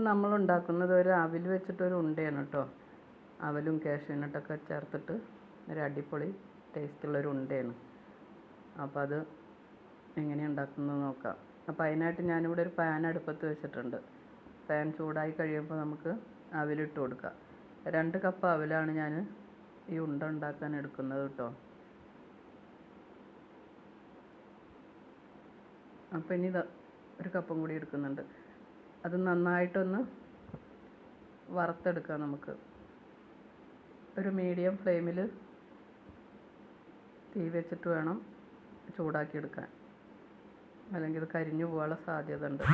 അപ്പം നമ്മൾ ഉണ്ടാക്കുന്നത് ഒരു അവിൽ വെച്ചിട്ടൊരു ഉണ്ടയാണ് കേട്ടോ അവലും കാഷ്യൂനട്ടൊക്കെ ചേർത്തിട്ട് ഒരു അടിപൊളി ടേസ്റ്റുള്ളൊരു ഉണ്ടയാണ്. അപ്പോൾ അത് എങ്ങനെ ഉണ്ടാക്കുന്നത് നോക്കാം. അപ്പോൾ അതിനായിട്ട് ഞാനിവിടെ ഒരു പാൻ അടുപ്പത്ത് വെച്ചിട്ടുണ്ട്. പാൻ ചൂടായി കഴിയുമ്പോൾ നമുക്ക് അവിലിട്ട് കൊടുക്കാം. രണ്ട് കപ്പ് അവിലാണ് ഞാൻ ഈ ഉണ്ട ഉണ്ടാക്കാൻ എടുക്കുന്നത് കേട്ടോ അപ്പോൾ ഇനി ഒരു കപ്പും കൂടി എടുക്കുന്നുണ്ട്. അത് നന്നായിട്ടൊന്ന് വറുത്തെടുക്കാം നമുക്ക്. ഒരു മീഡിയം ഫ്ലെയിമിൽ തീ വെച്ചിട്ട് വേണം ചൂടാക്കിയെടുക്കാൻ. അല്ലെങ്കിൽ കരിഞ്ഞു പോകാനുള്ള സാധ്യത ഉണ്ട്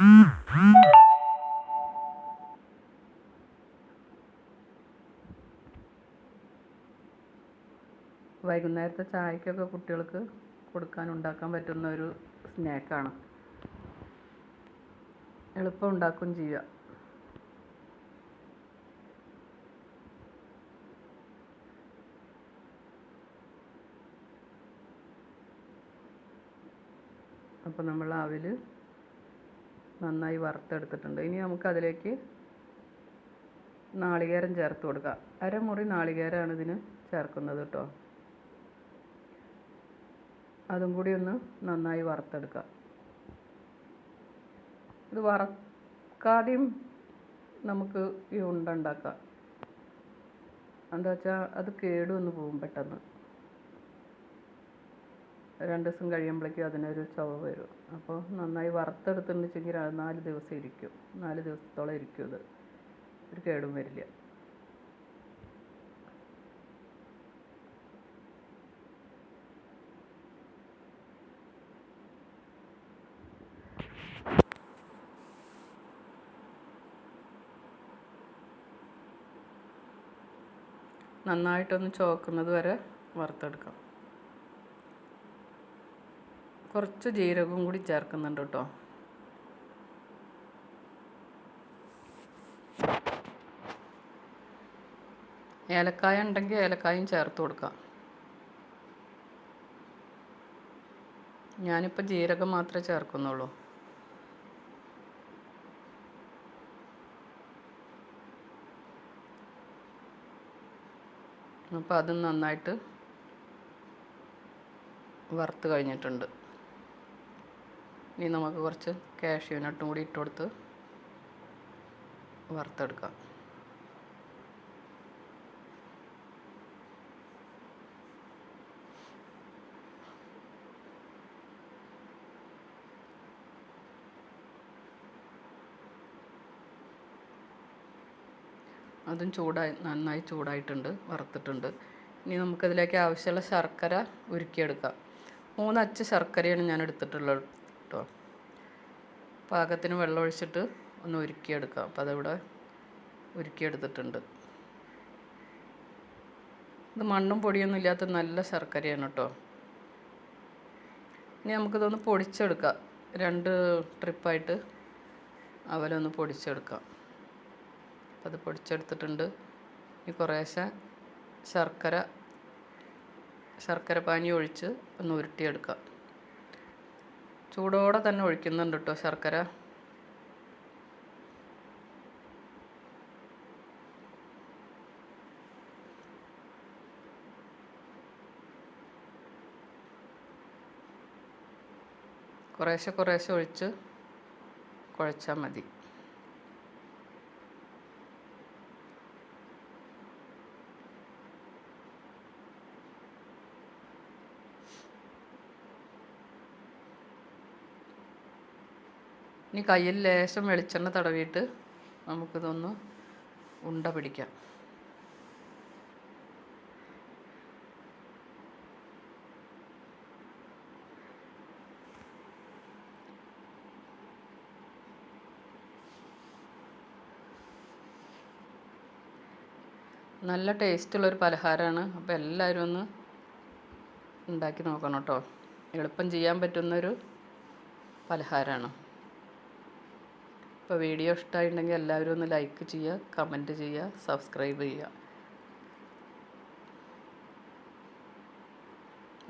വൈകുന്നേരത്തെ ചായക്കൊക്കെ കുട്ടികൾക്ക് കൊടുക്കാൻ ഉണ്ടാക്കാൻ പറ്റുന്ന ഒരു സ്നാക്കാണ് എളുപ്പം ഉണ്ടാക്കുകയും ചെയ്യുക അപ്പോൾ നമ്മൾ അവിൽ നന്നായി വറുത്തെടുത്തിട്ടുണ്ട്. ഇനി നമുക്ക് അതിലേക്ക് നാളികേരം ചേർത്ത് കൊടുക്കുക അരമുറി നാളികേരമാണ് ഇതിന് ചേർക്കുന്നത് കേട്ടോ അതും കൂടി ഒന്ന് നന്നായി വറുത്തെടുക്കാം. ഇത് വറക്കാതെയും നമുക്ക് ഈ ഉണ്ട ഉണ്ടാക്കാം. എന്താ വെച്ചാൽ അത് കേടുവന്ന് പോകും പെട്ടെന്ന്. രണ്ട് ദിവസം കഴിയുമ്പോഴേക്കും അതിനൊരു ചവ വരും. അപ്പോൾ നന്നായി വറുത്തെടുത്തിട്ടുണ്ടെങ്കിൽ നാല് ദിവസം ഇരിക്കും. നാല് ദിവസത്തോളം ഇരിക്കും ഇത്. ഒരു കേടും വരില്ല. നന്നായിട്ടൊന്ന് ചോക്കുന്നത് വരെ വറുത്തെടുക്കാം. കുറച്ച് ജീരകവും കൂടി ചേർക്കുന്നുണ്ട് കേട്ടോ. ഏലക്കായ ഉണ്ടെങ്കിൽ ഏലക്കായും ചേർത്ത് കൊടുക്കാം. ഞാനിപ്പോൾ ജീരകം മാത്രമേ ചേർക്കുന്നുള്ളൂ. അപ്പോൾ അത് നന്നായിട്ട് വറുത്ത് കഴിഞ്ഞിട്ടുണ്ട്. ഇനി നമുക്ക് കുറച്ച് കാഷ്യൂ നട്ടും കൂടി ഇട്ട് കൊടുത്ത് വറുത്തെടുക്കാം. അതും ചൂടായി നന്നായി ചൂടായിട്ടുണ്ട് വറുത്തിട്ടുണ്ട്. ഇനി നമുക്കതിലേക്ക് ആവശ്യമുള്ള ശർക്കര ഉരുക്കിയെടുക്കാം. മൂന്നച്ച് ശർക്കരയാണ് ഞാൻ എടുത്തിട്ടുള്ളത് കേട്ടോ. പാകത്തിന് വെള്ളം ഒഴിച്ചിട്ട് ഒന്ന് ഉരുക്കിയെടുക്കാം. അപ്പോൾ അതിവിടെ ഉരുക്കിയെടുത്തിട്ടുണ്ട്. ഇത് മണ്ണും പൊടിയൊന്നും ഇല്ലാത്ത നല്ല ശർക്കരയാണ് കേട്ടോ. ഇനി നമുക്കിതൊന്ന് പൊടിച്ചെടുക്കാം. രണ്ട് ട്രിപ്പായിട്ട് അവലൊന്ന് പൊടിച്ചെടുക്കാം. അത് പൊടിച്ചെടുത്തിട്ടുണ്ട്. ഇനി കുറേശ്ശെ ശർക്കര ശർക്കര പാനി ഒഴിച്ച് ഒന്ന് ഉരുട്ടിയെടുക്കാം. ചൂടോടെ തന്നെ ഒഴിക്കുന്നുണ്ട് കേട്ടോ ശർക്കര. കുറേശ്ശെ കുറേശ്ശെ ഒഴിച്ച് കുഴച്ചാൽ മതി. ഇനി കയ്യിൽ ലേശം വെളിച്ചെണ്ണ തടവിയിട്ട് നമുക്കിതൊന്ന് ഉണ്ട പിടിക്കാം. നല്ല ടേസ്റ്റുള്ളൊരു പലഹാരമാണ്. അപ്പോൾ എല്ലാവരും ഒന്ന് ഉണ്ടാക്കി നോക്കണം കേട്ടോ. എളുപ്പം ചെയ്യാൻ പറ്റുന്നൊരു പലഹാരമാണ്. അപ്പോൾ വീഡിയോ ഇഷ്ടമായിട്ടുണ്ടെങ്കിൽ എല്ലാവരും ഒന്ന് ലൈക്ക് ചെയ്യുക കമന്റ് ചെയ്യുക സബ്സ്ക്രൈബ് ചെയ്യുക.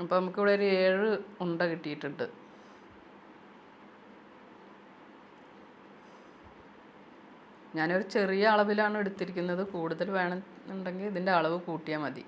അപ്പോൾ നമുക്കിവിടെ ഒരു ഏഴ് ഉണ്ട കിട്ടിയിട്ടുണ്ട്. ഞാനൊരു ചെറിയ അളവിലാണ് എടുത്തിരിക്കുന്നത്. കൂടുതൽ വേണമെന്നുണ്ടെങ്കിൽ ഇതിന്റെ അളവ് കൂട്ടിയാൽ മതി.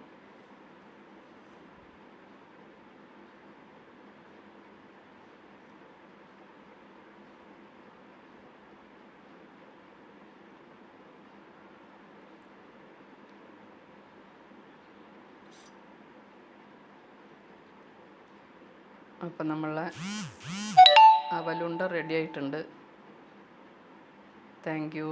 അപ്പം നമ്മളെ അവലുണ്ട റെഡി ആയിട്ടുണ്ട്. Thank you